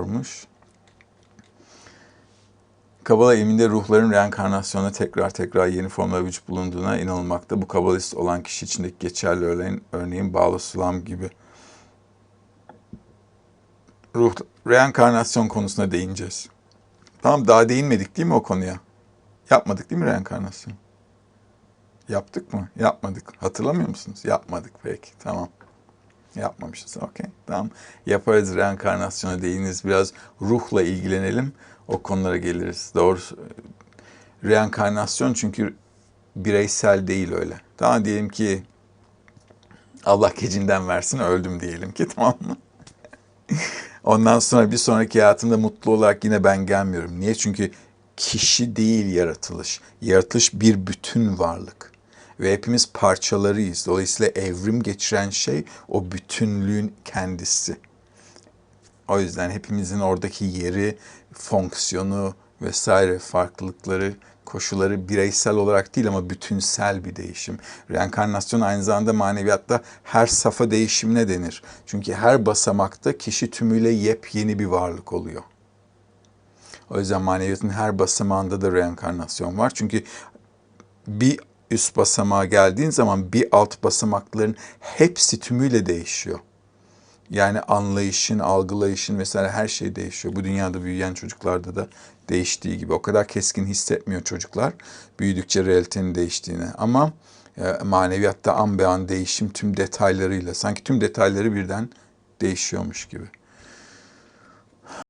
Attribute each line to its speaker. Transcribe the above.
Speaker 1: sormuş. Kabala ilminde ruhların reenkarnasyona tekrar tekrar yeni formla vücut bulunduğuna inanılmakta. Bu kabalist olan kişi içindeki geçerli örneğin, örneğin bağlı sulam gibi. Ruh, reenkarnasyon konusuna değineceğiz. Tamam daha değinmedik değil mi o konuya? Yapmadık değil mi reenkarnasyon? Yaptık mı? Yapmadık. Hatırlamıyor musunuz? Yapmadık peki. Tamam. Yapmamışız. Okey. Tamam. Yaparız reenkarnasyona değiniriz. Biraz ruhla ilgilenelim. O konulara geliriz. Doğrusu reenkarnasyon çünkü bireysel değil öyle. Tamam diyelim ki Allah gecinden versin öldüm diyelim ki tamam mı? Ondan sonra bir sonraki hayatımda mutlu olarak yine ben gelmiyorum. Niye? Çünkü kişi değil yaratılış. Yaratılış bir bütün varlık. Ve hepimiz parçalarıyız. Dolayısıyla evrim geçiren şey o bütünlüğün kendisi. O yüzden hepimizin oradaki yeri, fonksiyonu vesaire farklılıkları, koşulları bireysel olarak değil ama bütünsel bir değişim. Reenkarnasyon aynı zamanda maneviyatta her safa değişimine denir. Çünkü her basamakta kişi tümüyle yepyeni bir varlık oluyor. O yüzden maneviyatın her basamağında da reenkarnasyon var. Çünkü bir üst basamağa geldiğin zaman bir alt basamakların hepsi tümüyle değişiyor. Yani anlayışın, algılayışın vesaire her şey değişiyor. Bu dünyada büyüyen çocuklarda da değiştiği gibi. O kadar keskin hissetmiyor çocuklar büyüdükçe realitenin değiştiğini. Ama e, maneviyatta an be an değişim tüm detaylarıyla, sanki tüm detayları birden değişiyormuş gibi.